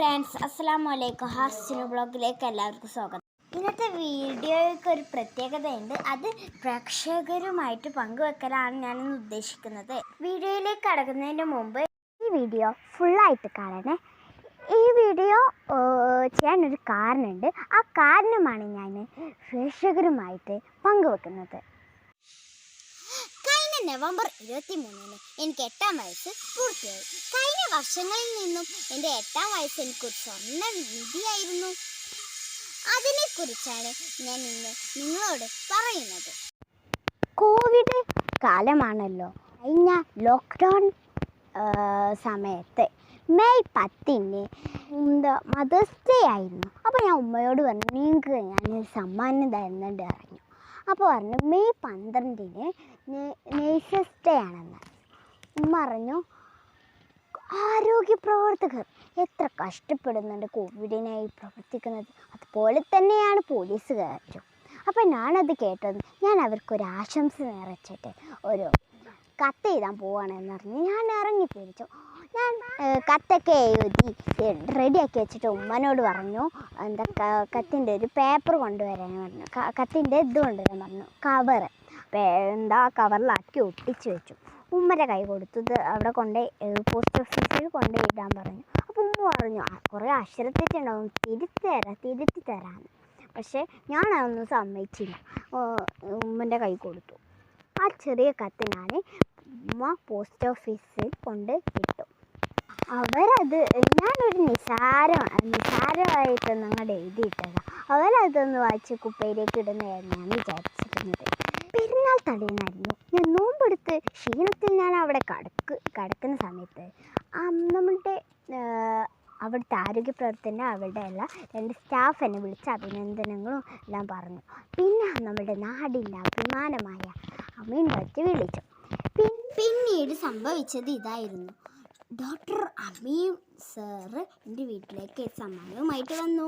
Friends അസ്സാം വലൈക്കും ഹാസിനു ബ്ലോഗിലേക്ക് എല്ലാവർക്കും സ്വാഗതം. ഇന്നത്തെ വീഡിയോയ്ക്ക് ഒരു പ്രത്യേകതയുണ്ട്. അത് പ്രേക്ഷകരുമായിട്ട് പങ്കുവെക്കലാണ് ഞാനിന്ന് ഉദ്ദേശിക്കുന്നത്. വീഡിയോയിലേക്ക് കടക്കുന്നതിന് മുമ്പ് ഈ വീഡിയോ ഫുള്ളായിട്ട് കാണണേ. ഈ വീഡിയോ ചെയ്യാനൊരു കാരണമുണ്ട്. ആ കാരണമാണ് ഞാൻ പ്രേക്ഷകരുമായിട്ട് പങ്കുവെക്കുന്നത്. നവംബർ ഇരുപത്തി മൂന്നിന് എനിക്ക് എട്ടാം വയസ്സ് പൂർത്തിയായി. കഴിഞ്ഞ വർഷങ്ങളിൽ നിന്നും എന്റെ എട്ടാം വയസ്സ് എനിക്കൊരു സ്വർണ നിധിയായിരുന്നു അതിനെക്കുറിച്ചാണ് ഞാൻ ഇന്ന് നിങ്ങളോട് പറയുന്നത്. കോവിഡ് കാലമാണല്ലോ. കഴിഞ്ഞ ലോക്ക്ഡൗൺ സമയത്ത് മെയ് പത്തിന് എന്താ മദേഴ്സ് ഡേ ആയിരുന്നു. അപ്പോൾ ഞാൻ ഉമ്മയോട് പറഞ്ഞു നിങ്ങൾക്ക് ഞാൻ സമ്മാനം തരുന്നുണ്ട് പറഞ്ഞു. അപ്പോൾ പറഞ്ഞു മെയ് പന്ത്രണ്ടിന് നേഴ്സസ് ഡേ ആണെന്ന് ഉമ്മ പറഞ്ഞു ആരോഗ്യ പ്രവർത്തകർ എത്ര കഷ്ടപ്പെടുന്നുണ്ട് കോവിഡിനായി പ്രവർത്തിക്കുന്നത്. അതുപോലെ തന്നെയാണ് പോലീസുകാരും. അപ്പം ഞാനത് കേട്ടത് ഞാൻ അവർക്കൊരു ആശംസ നിറച്ചിട്ട് ഒരു കത്ത് എഴുതാൻ പോവാണെന്ന് പറഞ്ഞ് ഞാൻ ഇറങ്ങി തിരിച്ചു ഞാൻ കത്തൊക്കെ എഴുതി റെഡിയാക്കി വെച്ചിട്ട് ഉമ്മനോട് പറഞ്ഞു എന്താ കത്തിന്റെ ഒരു പേപ്പർ കൊണ്ടുവരാൻ പറഞ്ഞു. കത്തിന്റെ ഇത് കൊണ്ടുവരാൻ പറഞ്ഞു. കവറ്. എന്താ കവറിലാക്കി ഒട്ടിച്ച് വെച്ചു. ഉമ്മന്റെ കൈ കൊടുത്തു. ഇത് അവിടെ കൊണ്ട് പോസ്റ്റ് ഓഫീസിൽ കൊണ്ട് എഴുതാൻ പറഞ്ഞു. അപ്പോൾ ഉമ്മ പറഞ്ഞു കുറേ അക്ഷരത്തെറ്റുണ്ടാവും തിരുത്തി തരാം തിരുത്തി തരാമെന്ന് പക്ഷേ ഞാൻ അതൊന്നും സമ്മതിച്ചില്ല ഉമ്മന്റെ കൈ കൊടുത്തു. ആ ചെറിയ കത്ത് ഞാൻ ഉമ്മ പോസ്റ്റ് ഓഫീസിൽ കൊണ്ട് ഇട്ടു. അവരത് ഞാനൊരു നിസാരം നിസാരമായിട്ടൊന്നും അങ്ങോട്ട് എഴുതിയിട്ടില്ല അവരതൊന്ന് വായിച്ച് കുപ്പയിലേക്ക് ഇടുന്നതായിരുന്നു ഞാൻ വിചാരിച്ചിരുന്നത്. പെരുന്നാൾ തലേന്നായിരുന്നു. ഞാൻ നോമ്പെടുത്ത് ക്ഷീണത്തിൽ ഞാൻ അവിടെ കടക്ക് കിടക്കുന്ന സമയത്ത് നമ്മളുടെ അവിടുത്തെ ആരോഗ്യ പ്രവർത്തന അവരുടെ എല്ലാം രണ്ട് സ്റ്റാഫ് എന്നെ വിളിച്ച് അഭിനന്ദനങ്ങളും എല്ലാം പറഞ്ഞു. പിന്നെ നമ്മുടെ നാടിന്റെ അഭിമാനമായ അമീൻ വച്ച് വിളിച്ചു. പിന്നീട് സംഭവിച്ചത് ഇതായിരുന്നു. ഡോക്ടർ അമീർ സാറ് എന്റെ വീട്ടിലേക്ക് സമ്മാനവുമായിട്ട് വന്നു.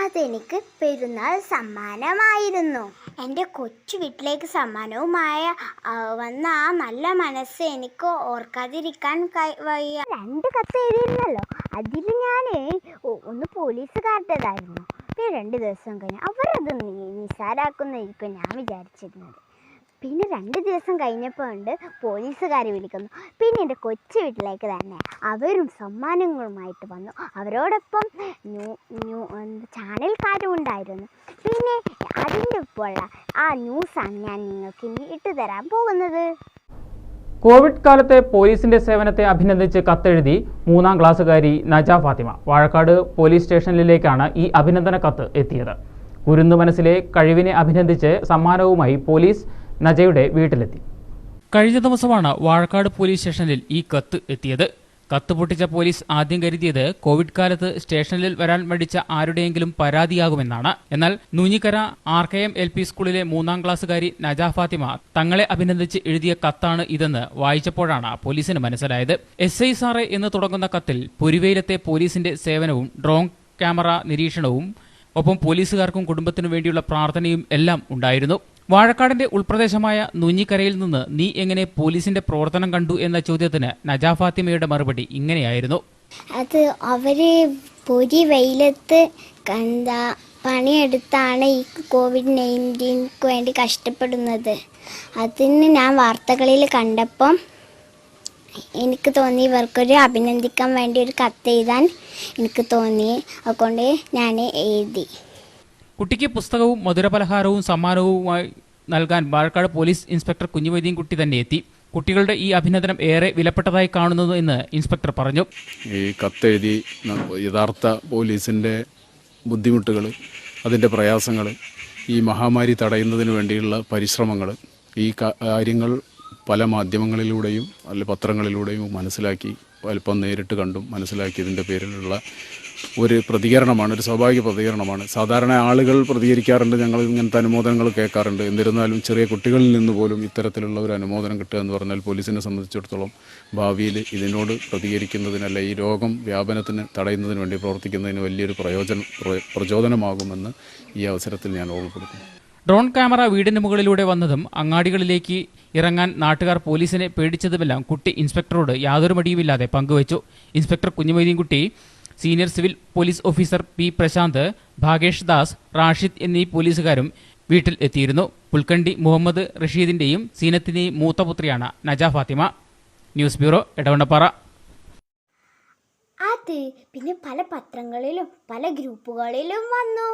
അതെനിക്ക് പെരുന്നാൾ സമ്മാനമായിരുന്നു. എന്റെ കൊച്ചു വീട്ടിലേക്ക് സമ്മാനവുമായ വന്ന ആ നല്ല മനസ്സ് എനിക്ക് ഓർക്കാതിരിക്കാൻ വയ്യ. രണ്ട് കത്ത് എഴുതിയിരുന്നല്ലോ. അതിൽ ഞാൻ ഒന്ന് പോലീസുകാരുടേതായിരുന്നു പിന്നെ രണ്ട് ദിവസം കഴിഞ്ഞ് അവരത് നിസാരാക്കുന്നതായിരിക്കും നിസ്സാരാക്കുന്നതായിരിക്കും ഞാൻ വിചാരിച്ചിരുന്നത്. പിന്നെ രണ്ട് ദിവസം കഴിഞ്ഞപ്പോൾ ഉണ്ട് പോലീസുകാർ വിളിക്കുന്നു. പിന്നെ എന്റെ കൊച്ചു വീട്ടിലേക്ക് തന്നെ അവരും സമ്മാനങ്ങളുമായിട്ട് വന്നു. അവരോടൊപ്പം ന്യൂ ന്യൂ ചാനൽക്കാരും ഉണ്ടായിരുന്നു. പിന്നെ അതിന്റെ ഒപ്പമുള്ള ആ ന്യൂസാണ് ഞാൻ നിങ്ങൾക്ക് ഇനി ഇട്ടു തരാൻ പോകുന്നത്. കോവിഡ് കാലത്തെ പോലീസിന്റെ സേവനത്തെ അഭിനന്ദിച്ച് കത്തെഴുതി മൂന്നാം ക്ലാസ്സുകാരി നജ ഫാത്തിമ. വാഴക്കാട് പോലീസ് സ്റ്റേഷനിലേക്കാണ് ഈ അഭിനന്ദന കത്ത് എത്തിയത്. കുരുന്നു മനസ്സിലെ കഴിവിനെ അഭിനന്ദിച്ച് സമ്മാനവുമായി പോലീസ് നജയുടെ വീട്ടിലെത്തി. കഴിഞ്ഞ ദിവസമാണ് വാഴക്കാട് പോലീസ് സ്റ്റേഷനിൽ ഈ കത്ത് എത്തിയത്. കത്ത് പൊട്ടിച്ച പോലീസ് ആദ്യം കരുതിയത് കോവിഡ് കാലത്ത് സ്റ്റേഷനിൽ വരാൻ മടിച്ച ആരുടെയെങ്കിലും പരാതിയാകുമെന്നാണ്. എന്നാൽ Noonjikkara R K M L P സ്കൂളിലെ മൂന്നാം ക്ലാസ്സുകാരി നജ ഫാത്തിമ തങ്ങളെ അഭിനന്ദിച്ച് എഴുതിയ കത്താണ് ഇതെന്ന് വായിച്ചപ്പോഴാണ് പോലീസിന് മനസ്സിലായത്. എസ് ഐ സാറെ എന്ന് തുടങ്ങുന്ന കത്തിൽ പുരുവയിലത്തെ പോലീസിന്റെ സേവനവും ഡ്രോൺ ക്യാമറ നിരീക്ഷണവും ഒപ്പം പോലീസുകാർക്കും കുടുംബത്തിനു വേണ്ടിയുള്ള പ്രാർത്ഥനയും എല്ലാം ഉണ്ടായിരുന്നു. വാഴക്കാടിന്റെ ഉൾപ്രദേശമായ നുഞ്ഞിക്കരയിൽ നിന്ന് നീ എങ്ങനെ പോലീസിന്റെ പ്രവർത്തനം കണ്ടു എന്ന ചോദ്യത്തിന് നജാ ഫാത്തിമയുടെ മറുപടി ഇങ്ങനെയായിരുന്നു. അത് അവർ പൊരി വെയിലത്ത് എന്താ പണിയെടുത്താണ് ഈ കോവിഡ് നയന്റീൻക്ക് വേണ്ടി കഷ്ടപ്പെടുന്നത്. അതിന് ഞാൻ വാർത്തകളിൽ കണ്ടപ്പം എനിക്ക് തോന്നി ഇവർക്കൊരു അഭിനന്ദിക്കാൻ വേണ്ടി ഒരു കത്ത് എഴുതാൻ എനിക്ക് തോന്നി. അതുകൊണ്ട് ഞാൻ എഴുതി. കുട്ടിക്ക് പുസ്തകവും മധുരപലഹാരവും സമ്മാനവുമായി നൽകാൻ വാഴക്കാട് പോലീസ് ഇൻസ്പെക്ടർ കുഞ്ഞുവൈദ്യൻകുട്ടി കുട്ടി തന്നെ എത്തി. കുട്ടികളുടെ ഈ അഭിനന്ദനം ഏറെ വിലപ്പെട്ടതായി കാണുന്നത് എന്ന് ഇൻസ്പെക്ടർ പറഞ്ഞു. ഈ കത്തെഴുതി യഥാർത്ഥ പോലീസിന്റെ ബുദ്ധിമുട്ടുകൾ അതിന്റെ പ്രയാസങ്ങൾ ഈ മഹാമാരി തടയുന്നതിന് വേണ്ടിയുള്ള പരിശ്രമങ്ങൾ ഈ കാര്യങ്ങൾ പല മാധ്യമങ്ങളിലൂടെയും അല്ല പത്രങ്ങളിലൂടെയും മനസ്സിലാക്കി അല്പം നേരിട്ട് കണ്ടും മനസ്സിലാക്കിയതിന്റെ പേരിലുള്ള ഒരു പ്രതികരണമാണ് ഒരു സ്വാഭാവിക പ്രതികരണമാണ്. സാധാരണ ആളുകൾ പ്രതികരിക്കാറുണ്ട് ഞങ്ങൾ ഇങ്ങനത്തെ അനുമോദനങ്ങൾ കേൾക്കാറുണ്ട്. എന്നിരുന്നാലും ചെറിയ കുട്ടികളിൽ നിന്ന് പോലും ഇത്തരത്തിലുള്ള ഒരു അനുമോദനം കിട്ടുക എന്ന് പറഞ്ഞാൽ പോലീസിനെ സംബന്ധിച്ചിടത്തോളം ഭാവിയിൽ ഇതിനോട് പ്രതികരിക്കുന്നതിനല്ല ഈ രോഗം വ്യാപനത്തിന് തടയുന്നതിന് വേണ്ടി പ്രവർത്തിക്കുന്നതിന് വലിയൊരു പ്രയോജനം പ്ര- പ്രചോദനമാകുമെന്ന് ഈ അവസരത്തിൽ ഞാൻ ഓർമ്മപ്പെടുത്തുന്നു. ഡ്രോൺ ക്യാമറ വീടിന് മുകളിലൂടെ വന്നതും അങ്ങാടികളിലേക്ക് ഇറങ്ങാൻ നാട്ടുകാർ പോലീസിനെ പേടിച്ചതുമെല്ലാം കുട്ടി ഇൻസ്പെക്ടറോട് യാതൊരു മടിയുമില്ലാതെ പങ്കുവച്ചു. Inspector Kunjumoideenkutty senior civil police officer P Prashanth Bhagesh Das Rashid എന്നീ പോലീസുകാരും വീട്ടിൽ എത്തിയിരുന്നു. പുൽക്കണ്ടി മുഹമ്മദ് റഷീദിന്റെയും സീനത്തിന്റെയും മൂത്തപുത്രിയാണ് Naja Fathima. News bureau Edavannappara. അത് പിന്നെ പല പത്രങ്ങളിലും പല ഗ്രൂപ്പുകളിലും വന്നു.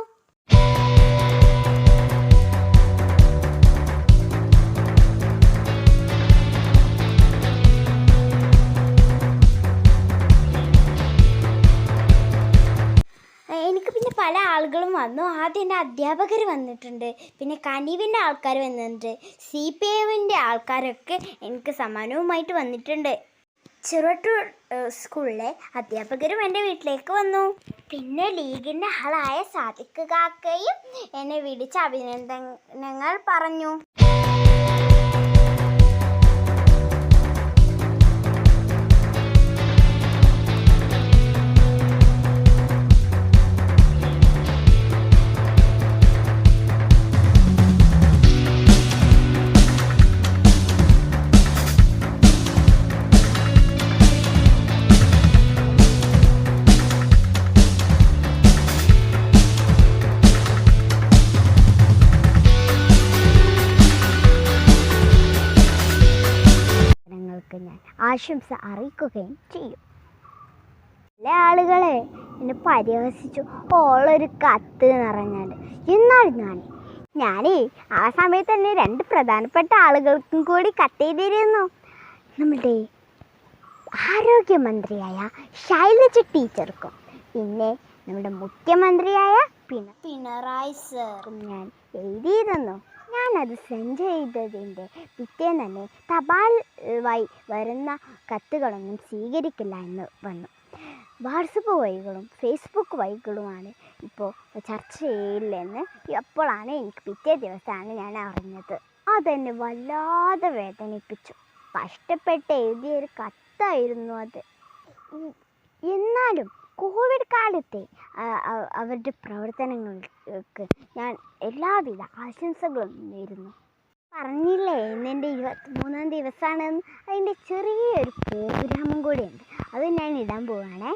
പല ആളുകളും വന്നു. ആദ്യം എന്റെ അധ്യാപകർ വന്നിട്ടുണ്ട്. പിന്നെ കനീവിന്റെ ആൾക്കാർ വന്നിട്ടുണ്ട്. സി പി എമ്മിന്റെ ആൾക്കാരൊക്കെ എനിക്ക് സമ്മാനവുമായിട്ട് വന്നിട്ടുണ്ട്. ചെറുവട്ടൂർ സ്കൂളിലെ അധ്യാപകരും എന്റെ വീട്ടിലേക്ക് വന്നു. പിന്നെ ലീഗിന്റെ ആളായ സാദിഖ് കാക്കയും എന്നെ വിളിച്ച് അഭിനന്ദനങ്ങൾ പറഞ്ഞു. ഞാൻ ആശംസ അറിയിക്കുകയും ചെയ്യും. ചില ആളുകളെ എന്നെ പരിഹസിച്ചു. ഓളൊരു കത്ത് നിറഞ്ഞാണ്ട് എന്നാൽ ഞാൻ ഞാനേ ആ സമയത്ത് തന്നെ രണ്ട് പ്രധാനപ്പെട്ട ആളുകൾക്കും കൂടി കത്ത് ചെയ്തിരുന്നു നമ്മളുടെ ആരോഗ്യമന്ത്രിയായ ശൈലജ ടീച്ചർക്കും പിന്നെ നമ്മുടെ മുഖ്യമന്ത്രിയായ പിണ പിണറായി സാറും ഞാൻ എഴുതിയിരുന്നു. ഞാനത് സെൻഡ് ചെയ്തതിന്റെ പിറ്റേന്ന് തന്നെ തപാൽ വഴി വരുന്ന കത്തുകളൊന്നും സ്വീകരിക്കില്ല എന്ന് വന്നു. വാട്സപ്പ് വഴികളും ഫേസ്ബുക്ക് വഴികളുമാണ് ഇപ്പോൾ ചർച്ച ചെയ്യില്ലെന്ന് അപ്പോഴാണ് എനിക്ക് പിറ്റേ ദിവസമാണ് ഞാൻ അറിഞ്ഞത്. അതെന്നെ വല്ലാതെ വേദനിപ്പിച്ചു. കഷ്ടപ്പെട്ട് എഴുതിയൊരു കത്തായിരുന്നു അത്. എന്നാലും കോവിഡ് കാലത്തെ അവരുടെ പ്രവർത്തനങ്ങൾക്ക് ഞാൻ എല്ലാവിധ ആശംസകളും നേരുന്നു. പറഞ്ഞില്ലേ ഇന്നെന്റെ ഇരുപത്തി മൂന്നാം ദിവസമാണെന്ന് അതിന്റെ ചെറിയൊരു പ്രോഗ്രാമും കൂടിയുണ്ട്. അത് ഞാൻ ഇടാൻ പോവാണേ.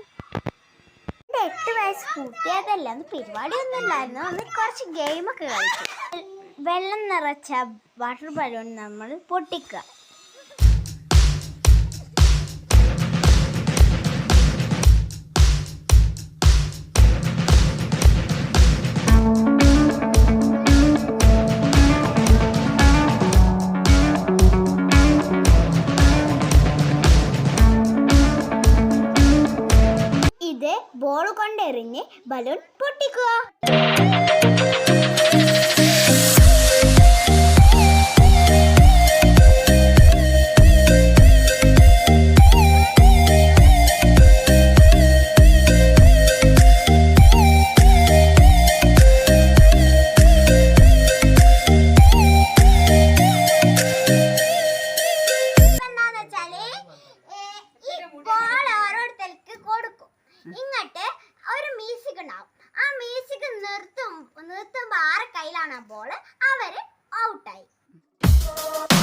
എന്റെ എട്ട് വയസ്സ് കൂട്ടിയതല്ല അന്ന് പരിപാടിയൊന്നും ഇല്ലായിരുന്നു. അന്ന് കുറച്ച് ഗെയിമൊക്കെ കളിച്ചു. വെള്ളം നിറച്ച വാട്ടർ ബലൂൺ നമ്മൾ പൊട്ടിക്കുക. balloon നിർത്തും നിർത്തുമ്പോൾ ആരെ കയ്യിലാണ് ആ ബോൾ അവർ ഔട്ടായി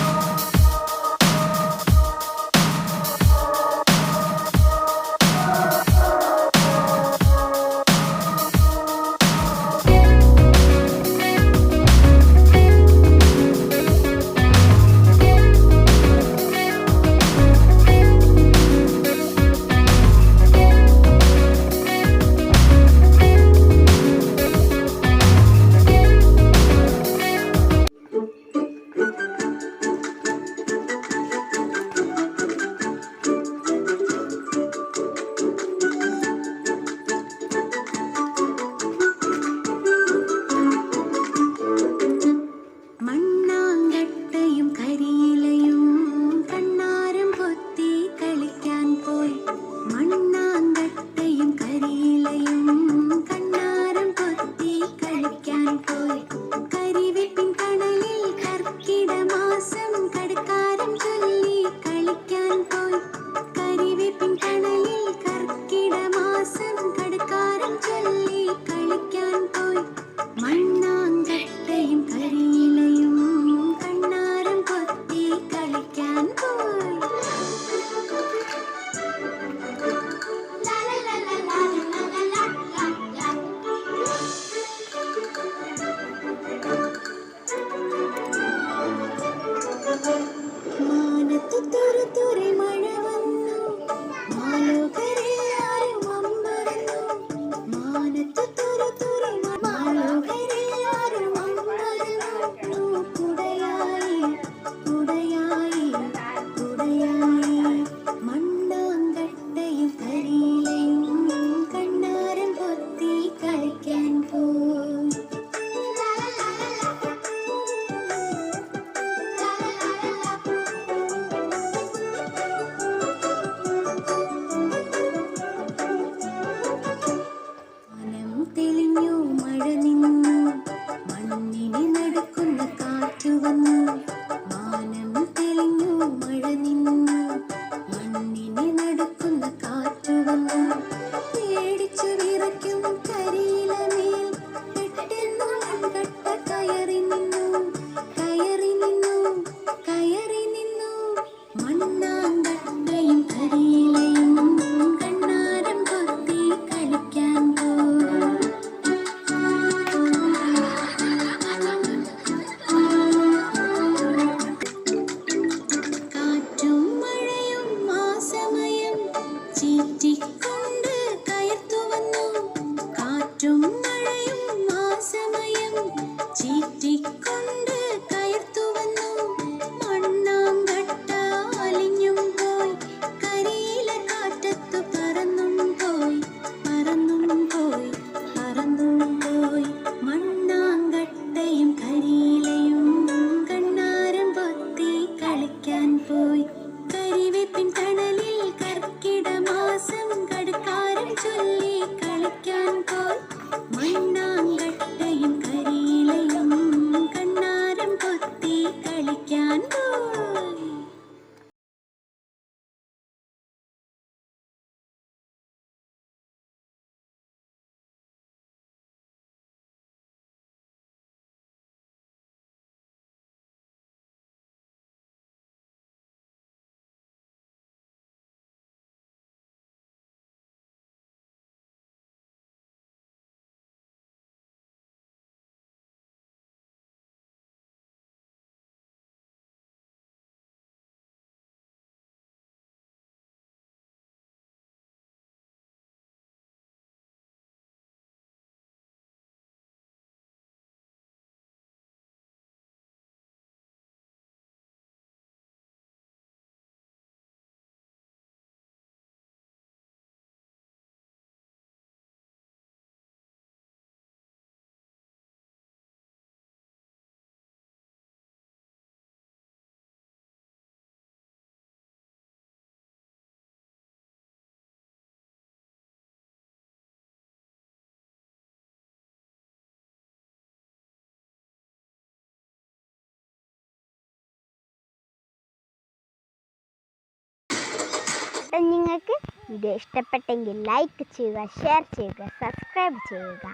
നിങ്ങൾക്ക് വീഡിയോ ഇഷ്ടപ്പെട്ടെങ്കിൽ ലൈക്ക് ചെയ്യുക ഷെയർ ചെയ്യുക സബ്സ്ക്രൈബ് ചെയ്യുക.